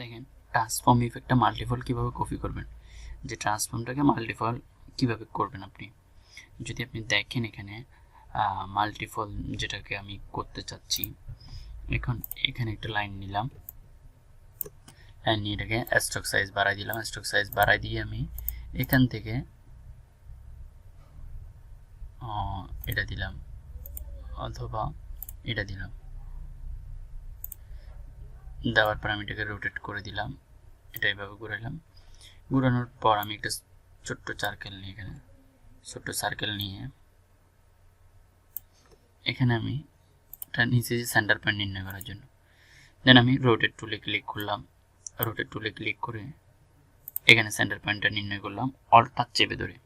দেখেন ট্রান্সফর্ম ইফেক্টটা মাল্টিফল কীভাবে কপি করবেন? যে ট্রান্সফর্মটাকে মাল্টিফল কীভাবে করবেন আপনি? যদি আপনি দেখেন এখানে মাল্টিফল যেটাকে আমি করতে চাচ্ছি, এখন এখানে একটা লাইন নিলাম। লাইন নিয়ে এটাকে স্ট্রোক সাইজ বাড়াই দিলাম। স্ট্রোক সাইজ বাড়াই দিয়ে আমি এখান থেকে এটা দিলাম। অথবা এটা দিলাম। দেওয়ার পর আমি এটাকে রোটেট করে দিলাম। এটা এভাবে ঘুরাইলাম ঘুরানোর পর আমি একটা ছোট্ট সার্কেল নিয়ে এখানে, ছোট্ট সার্কেল নিয়ে এখানে আমি এটা নিচে যে সেন্টার পয়েন্ট নির্ণয় করার জন্য। দেন আমি রোটেট টুলে ক্লিক করলাম। রোটেট টুলে ক্লিক করে এখানে সেন্টার পয়েন্টটা নির্ণয় করলাম। অলটা চেপে ধরে।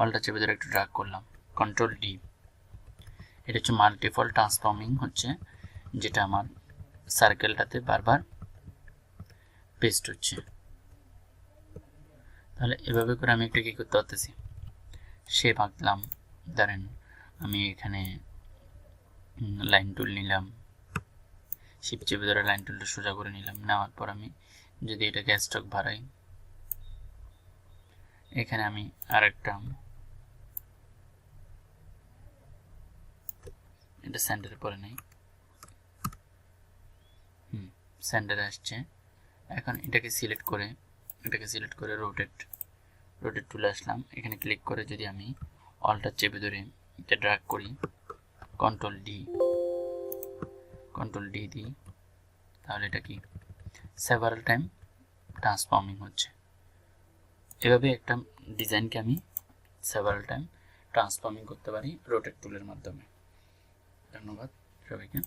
অলটা চেপে ধরে একটু ড্রাগ করলাম। কন্ট্রোল ডি এটা হচ্ছে মাল্টিফল ট্রান্সফর্মিং হচ্ছে, যেটা আমার সার্কেলটাতে বারবার পেস্ট হচ্ছে। তাহলে এভাবে করে আমি একটা কী করতে পারতেছি? শেপ আঁকলাম, ধরেন আমি এখানে লাইন টুল নিলাম। শিপ চেপে ধরে লাইন টুলটা সোজা করে নিলাম। নেওয়ার পর আমি যদি এটাকে স্টক বাড়াই, এখানে আমি আরেকটা, এটা সেন্টারে পরে নেই। সেন্টারে আসছে। এখন এটাকে সিলেক্ট করে, এটাকে সিলেক্ট করে রোটেট রোটেট টুলে আসলাম। এখানে ক্লিক করে যদি আমি অলটা চেপে ধরে এটা ড্র্যাগ করি কন্ট্রোল ডি কন্ট্রোল ডি দিই, তাহলে এটা কি? সেভারাল টাইম ট্রান্সফর্মিং হচ্ছে। এভাবে একটা ডিজাইনকে আমি সেভারাল টাইম ট্রান্সফর্মিং করতে পারি রোটেট টুলের মাধ্যমে। ধন্যবাদ সবাইকে।